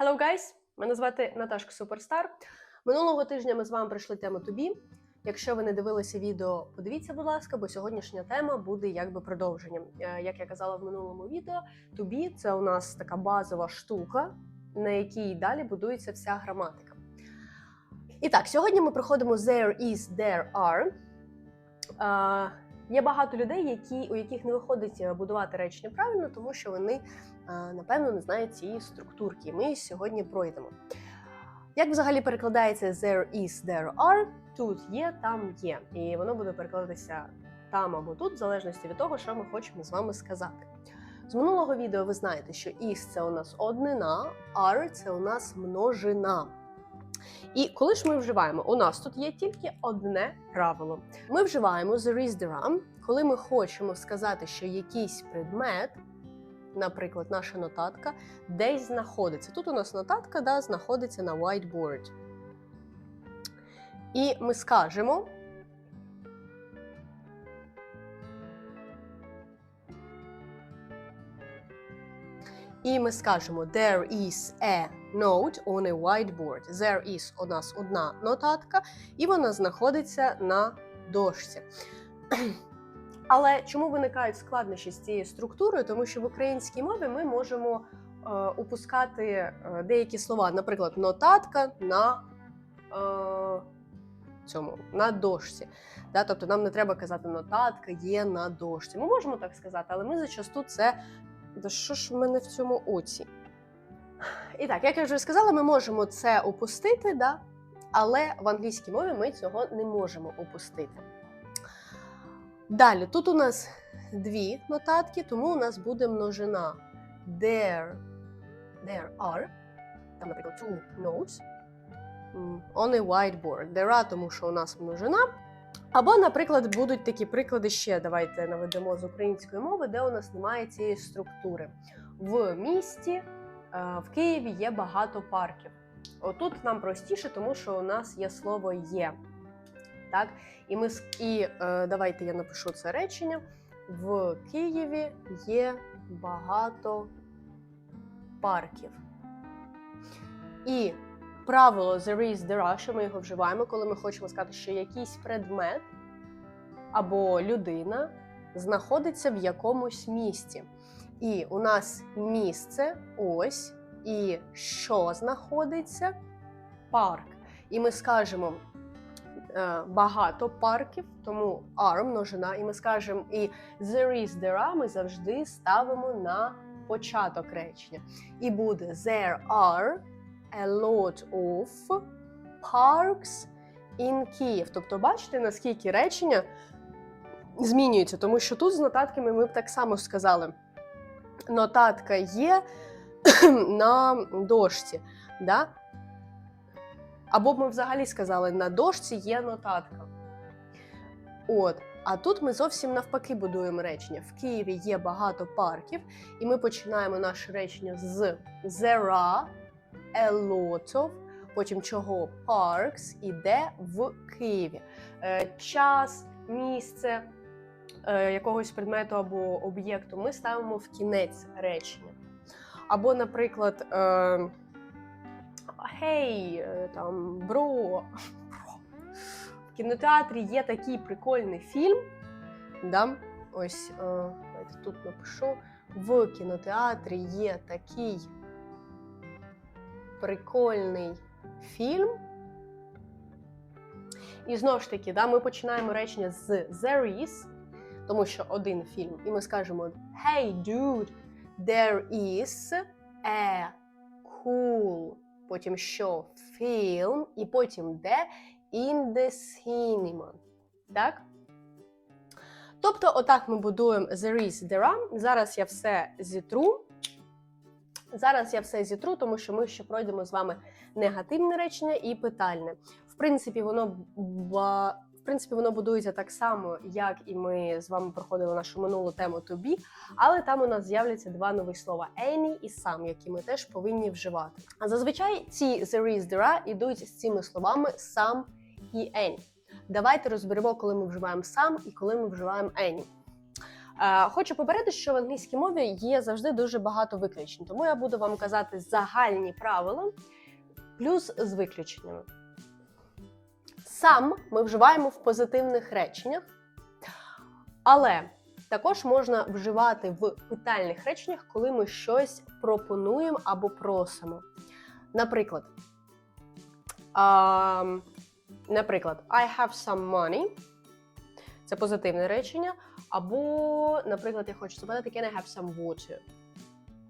Hello, guys! Мене звати Наташка Суперстар. Минулого тижня ми з вами пройшли тему тобі. Якщо ви не дивилися відео, подивіться, будь ласка, бо сьогоднішня тема буде якби продовженням. Е, Як я казала в минулому відео, тобі це у нас така базова штука, на якій далі будується вся граматика. І так, сьогодні ми проходимо there is, there are. Є багато людей, які, у яких не виходить е, будувати речення правильно, тому що вони, е, напевно, не знають цієї структурки. Ми сьогодні пройдемо. Як взагалі перекладається there is, there are? Тут є, там є. І воно буде перекладатися там або тут, в залежності від того, що ми хочемо з вами сказати. З минулого відео ви знаєте, що is це у нас однина, are це у нас множина. І коли ж ми вживаємо, у нас тут є тільки одне правило. Ми вживаємо there are, коли ми хочемо сказати, що якийсь предмет, наприклад, наша нотатка, десь знаходиться. Тут у нас нотатка да, знаходиться на whiteboard. І ми скажемо. І ми скажемо There is a note on a whiteboard. There is у нас одна нотатка, і вона знаходиться на дошці. Але чому виникають складнощі з цією структурою? Тому що в українській мові ми можемо е, упускати е, деякі слова, наприклад, нотатка на е, цьому на дошці. Да? Тобто нам не треба казати нотатка є на дошці. Ми можемо так сказати, але ми зачасту це. Да що ж в мене в цьому оці? І так, як я вже сказала, ми можемо це опустити, да? але в англійській мові ми цього не можемо опустити. Далі, тут у нас дві нотатки, тому у нас буде множина there, there are, там, наприклад, two notes on whiteboard. There are, тому що у нас множина. Або, наприклад, будуть такі приклади ще. Давайте наведемо з української мови, де у нас немає цієї структури. В місті, е, в Києві є багато парків. Отут нам простіше, тому що у нас є слово є. Так? І ми і е, давайте я напишу це речення. В Києві є багато парків. І правило there is, there are, що ми його вживаємо, коли ми хочемо сказати, що якийсь предмет або людина знаходиться в якомусь місті. І у нас місце ось, і що знаходиться? Парк. І ми скажемо е, багато парків, тому are множина, і ми скажемо і there is, there are ми завжди ставимо на початок речення. І буде there are a lot of parks in Kyiv. Тобто, бачите, наскільки речення змінюються, тому що тут з нотатками ми б так само сказали. Нотатка є на дошці. Да? Або б ми взагалі сказали, на дошці є нотатка. От. А тут ми зовсім навпаки будуємо речення. В Києві є багато парків, і ми починаємо наше речення з there are a lot of, потім чого parks іде в Києві. Е, час, місце е, якогось предмету або об'єкту ми ставимо в кінець речення. Або, наприклад, е, гей, там, бро. В кінотеатрі є такий прикольний фільм. Да? Ось давайте тут напишу. В кінотеатрі є такий прикольний фільм. І знову ж таки, да, ми починаємо речення з there is, тому що один фільм, і ми скажемо Hey, dude, there is a cool. Потім що film, і потім де in the cinema. Так? Тобто, отак ми будуємо there is, there are. Зараз я все зітру. Зараз я все зітру, тому що ми ще пройдемо з вами негативне речення і питальне. В принципі, воно в принципі, воно будується так само, як і ми з вами проходили нашу минулу тему be, але там у нас з'являться два нові слова any і some, які ми теж повинні вживати. А зазвичай ці there is, there are ідуть з цими словами some і any. Давайте розберемо, коли ми вживаємо some і коли ми вживаємо any. Е, Хочу попередити, що в англійській мові є завжди дуже багато виключень, тому я буду вам казати загальні правила плюс з виключеннями. Сам ми вживаємо в позитивних реченнях, але також можна вживати в питальних реченнях, коли ми щось пропонуємо або просимо. Наприклад, наприклад, I have some money. Це позитивне речення. Або, наприклад, я хочу запитати, can I have some water?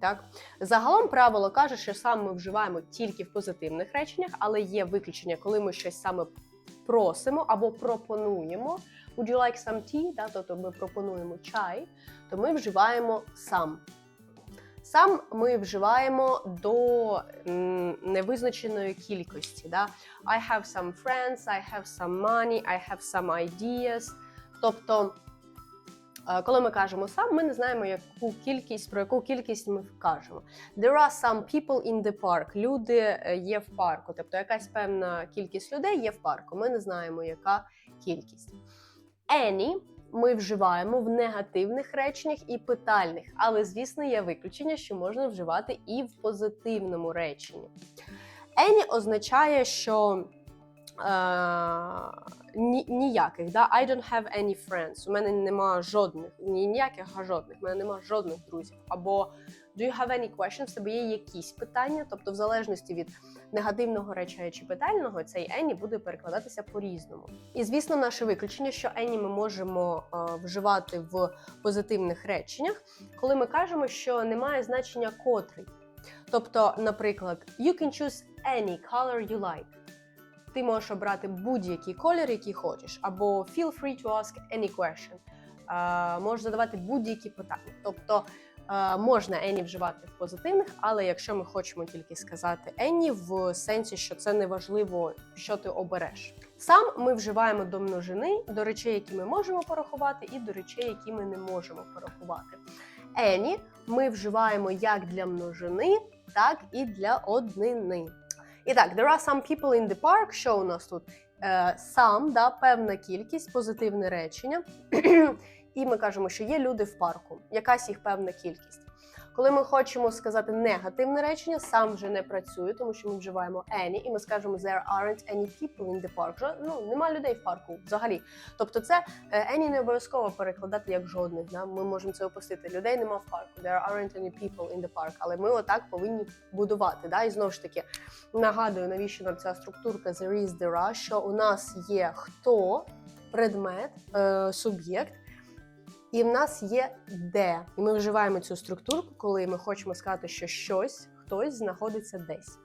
Так? Загалом правило каже, що саме ми вживаємо тільки в позитивних реченнях, але є виключення, коли ми щось саме просимо або пропонуємо. Would you like some tea? Тобто ми пропонуємо чай, то ми вживаємо сам. Сам ми вживаємо до невизначеної кількості. Да? I have some friends, I have some money, I have some ideas. Тобто, коли ми кажемо сам, ми не знаємо, яку кількість, про яку кількість ми кажемо. There are some people in the park. Люди е, є в парку. Тобто якась певна кількість людей є в парку. Ми не знаємо, яка кількість. Any ми вживаємо в негативних реченнях і питальних, але, звісно, є виключення, що можна вживати і в позитивному реченні. Any означає, що е, ні, ніяких. Да? I don't have any friends. У мене нема жодних, ні, ніяких, а жодних. У мене нема жодних друзів. Або do you have any questions? В тебе є якісь питання. Тобто, в залежності від негативного речення чи питального, цей any буде перекладатися по-різному. І звісно, наше виключення, що any ми можемо е, вживати в позитивних реченнях, коли ми кажемо, що немає значення котрий. Тобто, наприклад, you can choose any color you like. Ти можеш обрати будь-який колір, який хочеш, або feel free to ask any question. Можеш задавати будь-які питання. Тобто можна any вживати в позитивних, але якщо ми хочемо тільки сказати any в сенсі, що це не важливо, що ти обереш. Сам ми вживаємо до множини, до речей, які ми можемо порахувати, і до речей, які ми не можемо порахувати. Any ми вживаємо як для множини, так і для однини. І так, there are some people in the park. Що у нас тут? Сам, да, певна кількість, позитивне речення. І ми кажемо, що є люди в парку, якась їх певна кількість. Коли ми хочемо сказати негативне речення, сам вже не працює, тому що ми вживаємо any, і ми скажемо there aren't any people in the park. Ну, нема людей в парку взагалі. Тобто, це е, any не обов'язково перекладати як жодних. Да? Ми можемо це опустити. Людей нема в парку. There aren't any people in the park. Але ми отак повинні будувати. Да? І знову ж таки нагадую, навіщо нам ця структурка there is, there are, що у нас є хто, предмет, е, суб'єкт. І в нас є де. І ми вживаємо цю структурку, коли ми хочемо сказати, що щось, хтось знаходиться десь.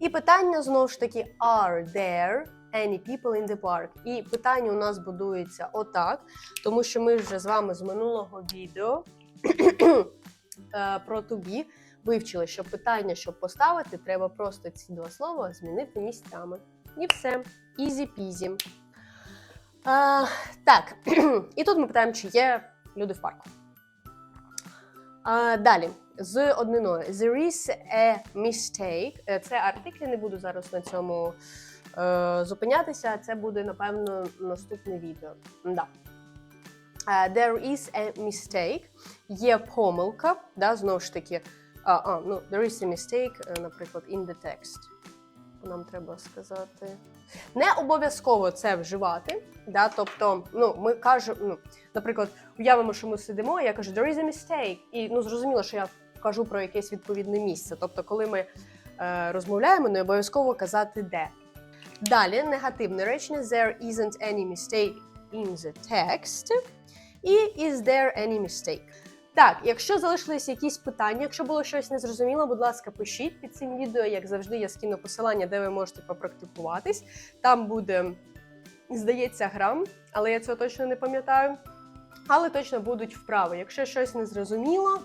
І питання знову ж таки: are there any people in the park? І питання у нас будується отак, тому що ми вже з вами з минулого відео е, про be вивчили, що питання, щоб поставити, треба просто ці два слова змінити місцями. І все. Easy-peasy. А, так, і тут ми питаємо, чи є люди в парку. А, далі, з одниною. There is a mistake. Е, Це артиклі, не буду зараз на цьому е, зупинятися. Це буде, напевно, наступне відео. Да. Е, there is a mistake. Є помилка, да, знову ж таки. А, а, ну, there is a mistake, е, наприклад, in the text. Нам треба сказати. Не обов'язково це вживати. Да? Тобто, ну, ми кажемо, ну, наприклад, уявимо, що ми сидимо, і я кажу, there is a mistake. І ну, зрозуміло, що я кажу про якесь відповідне місце. Тобто, коли ми е, розмовляємо, не обов'язково казати де. Далі негативне речення: there isn't any mistake in the text. І is there any mistake? Так, якщо залишились якісь питання, якщо було щось незрозуміло, будь ласка, пишіть під цим відео. Як завжди, я скину посилання, де ви можете попрактикуватись. Там буде, здається, грам, але я цього точно не пам'ятаю. Але точно будуть вправи. Якщо щось незрозуміло,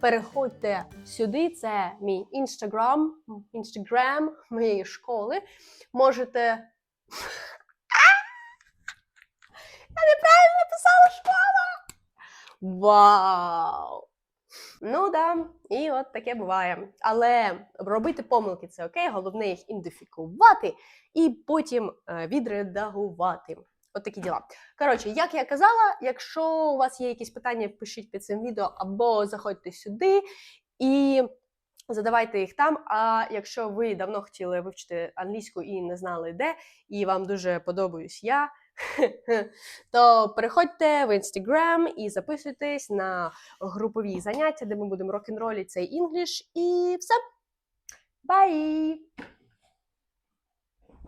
переходьте сюди. Це мій інстаграм, інстаграм моєї школи. Можете. Я неправильно написала школа! Вау! Ну да, і от таке буває. Але робити помилки це окей, головне їх ідентифікувати і потім е, відредагувати. От такі діла. Коротше, як я казала, якщо у вас є якісь питання, пишіть під цим відео або заходьте сюди і задавайте їх там. А якщо ви давно хотіли вивчити англійську і не знали де, і вам дуже подобаюсь я, то переходьте в інстаграм і записуйтесь на групові заняття, де ми будемо рок-н-ролі цей інгліш. І все. Бай!